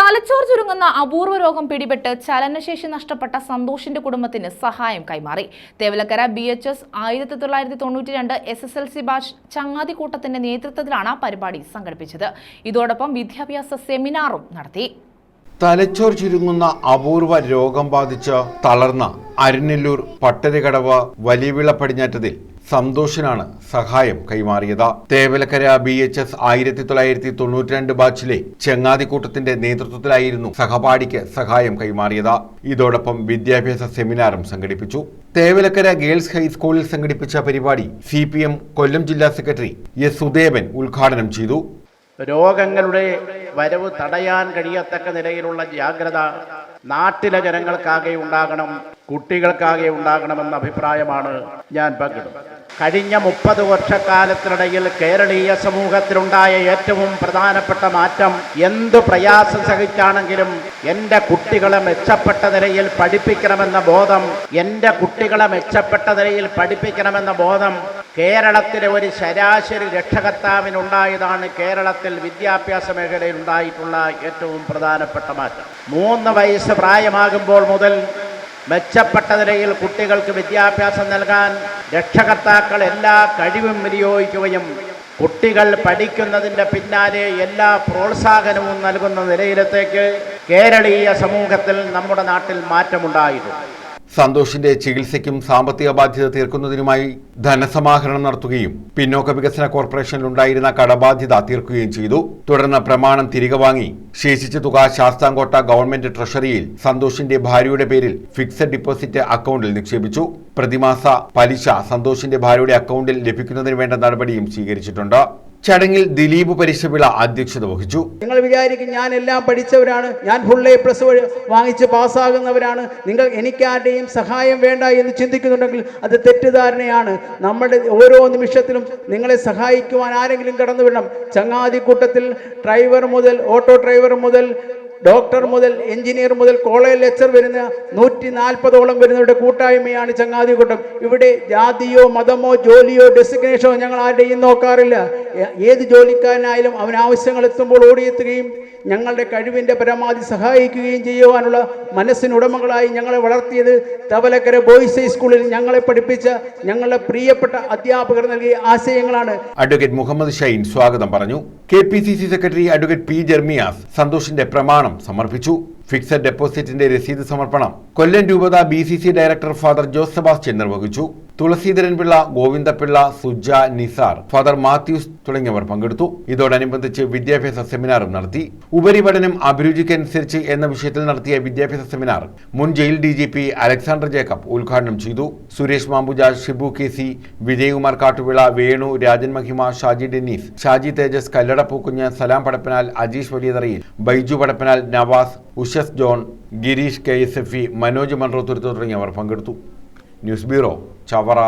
തലച്ചോർ ചുരുങ്ങുന്ന അപൂർവ രോഗം പിടിപെട്ട് ചലനശേഷി നഷ്ടപ്പെട്ട സന്തോഷിന്റെ കുടുംബത്തിന് സഹായം കൈമാറി. തേവലക്കര ബി എച്ച് എസ് ആയിരത്തി തൊള്ളായിരത്തി തൊണ്ണൂറ്റി രണ്ട് S S L C batch ചങ്ങാതിക്കൂട്ടത്തിന്റെ നേതൃത്വത്തിലാണ് പരിപാടി സംഘടിപ്പിച്ചത്. ഇതോടൊപ്പം വിദ്യാഭ്യാസ സെമിനാറും നടത്തി. തലച്ചോർ ചുരുങ്ങുന്ന അപൂർവ രോഗം ബാധിച്ച് തളർന്ന അരിനെല്ലൂർ പട്ടരകടവ് വലിയവിള പടിഞ്ഞാറ്റതിൽ സന്തോഷിനാണ് സഹായം കൈമാറിയത്. തേവലക്കര ബി എച്ച് എസ് ആയിരത്തി തൊള്ളായിരത്തി തൊണ്ണൂറ്റി രണ്ട് ബാച്ചിലെ ചെങ്ങാതിക്കൂട്ടത്തിന്റെ നേതൃത്വത്തിലായിരുന്നു സഹപാഠിക്ക് സഹായം കൈമാറിയത്. ഇതോടൊപ്പം വിദ്യാഭ്യാസ സെമിനാറും സംഘടിപ്പിച്ചു. തേവലക്കര ഗേൾസ് ഹൈസ്കൂളിൽ സംഘടിപ്പിച്ച പരിപാടി സി കൊല്ലം ജില്ലാ സെക്രട്ടറി എസ് സുദേവൻ ഉദ്ഘാടനം ചെയ്തു. രോഗങ്ങളുടെ വരവ് തടയാൻ കഴിയത്തക്ക നിലയിലുള്ള ജാഗ്രത നാട്ടിലെ ജനങ്ങൾക്കാകെ ഉണ്ടാകണം. കുട്ടികൾക്കാകെ ഉണ്ടാകണമെന്ന അഭിപ്രായമാണ് ഞാൻ പങ്കിടുന്നത്. കഴിഞ്ഞ മുപ്പത് വർഷക്കാലത്തിനിടയിൽ കേരളീയ സമൂഹത്തിലുണ്ടായ ഏറ്റവും പ്രധാനപ്പെട്ട മാറ്റം എന്ത് പ്രയാസം സഹിച്ചാണെങ്കിലും എന്റെ കുട്ടികളെ മെച്ചപ്പെട്ട നിലയിൽ പഠിപ്പിക്കണമെന്ന ബോധം എന്റെ കുട്ടികളെ മെച്ചപ്പെട്ട നിലയിൽ പഠിപ്പിക്കണമെന്ന ബോധം കേരളത്തിലെ ഒരു ശരാശരി രക്ഷകർത്താവിനുണ്ടായതാണ് കേരളത്തിൽ വിദ്യാഭ്യാസ മേഖലയിൽ ഉണ്ടായിട്ടുള്ള ഏറ്റവും പ്രധാനപ്പെട്ട മാറ്റം. മൂന്ന് വയസ്സ് പ്രായമാകുമ്പോൾ മുതൽ മെച്ചപ്പെട്ട നിലയിൽ കുട്ടികൾക്ക് വിദ്യാഭ്യാസം നൽകാൻ രക്ഷകർത്താക്കൾ എല്ലാ കഴിവും വിനിയോഗിക്കുകയും കുട്ടികൾ പഠിക്കുന്നതിന്റെ പിന്നാലെ എല്ലാ പ്രോത്സാഹനവും നൽകുന്ന നിലയിലത്തേക്ക് കേരളീയ സമൂഹത്തിൽ നമ്മുടെ നാട്ടിൽ മാറ്റമുണ്ടായിരുന്നു. സന്തോഷിന്റെ ചികിത്സയ്ക്കും സാമ്പത്തിക ബാധ്യത തീർക്കുന്നതിനുമായി ധനസമാഹരണം നടത്തുകയും പിന്നോക്ക വികസന കോർപ്പറേഷനിൽ ഉണ്ടായിരുന്ന കടബാധ്യത തീർക്കുകയും ചെയ്തു. തുടർന്ന് പ്രമാണം തിരികെ വാങ്ങി. ശേഷിച്ച തുക ശാസ്താംകോട്ട ഗവൺമെന്റ് ട്രഷറിയിൽ സന്തോഷിന്റെ ഭാര്യയുടെ പേരിൽ ഫിക്സഡ് ഡിപ്പോസിറ്റ് അക്കൗണ്ടിൽ നിക്ഷേപിച്ചു. പ്രതിമാസ പലിശ സന്തോഷിന്റെ ഭാര്യയുടെ അക്കൗണ്ടിൽ ലഭിക്കുന്നതിന് വേണ്ട നടപടിയും സ്വീകരിച്ചിട്ടുണ്ട്. ചടങ്ങിൽ ദിലീപ് പരിശപിള അധ്യക്ഷത വഹിച്ചു. നിങ്ങൾ വിചാരിക്കും ഞാൻ എല്ലാം പഠിച്ചവരാണ് ഞാൻ ഫുൾ എ പ്ലസ് വാങ്ങിച്ച് പാസ്സാകുന്നവരാണ് നിങ്ങൾ എനിക്കാരുടെയും സഹായം വേണ്ട എന്ന് ചിന്തിക്കുന്നുണ്ടെങ്കിൽ അത് തെറ്റിദ്ധാരണയാണ്. നമ്മുടെ ഓരോ നിമിഷത്തിലും നിങ്ങളെ സഹായിക്കുവാൻ ആരെങ്കിലും കടന്നു വിടണം ചങ്ങാതി കൂട്ടത്തിൽ ഡ്രൈവർ മുതൽ ഓട്ടോ ഡ്രൈവർ മുതൽ ഡോക്ടർ മുതൽ എഞ്ചിനീയർ മുതൽ കോളേജ് ലെക്ചർ വരുന്ന നൂറ്റി നാൽപ്പതോളം വരുന്നവരുടെ കൂട്ടായ്മയാണ് ചങ്ങാതി കൂട്ടം ഇവിടെ ജാതിയോ മതമോ ജോലിയോ ഡെസിഗ്നേഷനോ ഞങ്ങൾ ആരുടെയും നോക്കാറില്ല. ഏത് ജോലിക്കാരനായാലും അവൻ ആവശ്യങ്ങൾ എത്തുമ്പോൾ ഓടിയെത്തുകയും ഞങ്ങളുടെ കഴിവിന്റെ പരമാവധി സഹായിക്കുകയും ചെയ്യുവാനുള്ള മനസ്സിനുടമകളായി ഞങ്ങളെ വളർത്തിയത് തവലക്കര ബോയ്സ് ഹൈസ്കൂളിൽ ഞങ്ങളെ പഠിപ്പിച്ച ഞങ്ങളുടെ പ്രിയപ്പെട്ട അധ്യാപകർ നൽകിയ ആശയങ്ങളാണ്. അഡ്വക്കേറ്റ് മുഹമ്മദ് ഷൈൻ സ്വാഗതം പറഞ്ഞു. K P C C secretary advocate P Jermias സന്തോഷിന്റെ പ്രമാണം സമർപ്പിച്ചു. ഫിക്സഡ് ഡെപ്പോസിറ്റിന്റെ രസീത് സമർപ്പണം കൊല്ലം രൂപത B C C director father Jose Sebastian നിർവഹിച്ചു തുളസീധരൻ പിള്ള ഗോവിന്ദപിള്ള സുജ നിസാർ ഫാദർ മാത്യൂസ് തുടങ്ങിയവർ പങ്കെടുത്തു. ഇതോടനുബന്ധിച്ച് വിദ്യാഭ്യാസ സെമിനാറും നടത്തി. ഉപരിപഠനം അഭിരുചിക്കനുസരിച്ച് എന്ന വിഷയത്തിൽ നടത്തിയ വിദ്യാഭ്യാസ സെമിനാർ മുൻ jail D G P Alexander Jacob ഉദ്ഘാടനം ചെയ്തു. Suresh Mampuzha Shibu K C Vijayakumar Kattuvila Venu Rajan Mahima Shaji Dennis Shaji Thejas Kallada Pookunju Salam Padappanal Ajeesh Valiyatharayil Baiju Padappanal Navas Ushas John Gireesh K S F E Manoj Munroethuruthu തുടങ്ങിയവർ പങ്കെടുത്തു. News bureau Chavara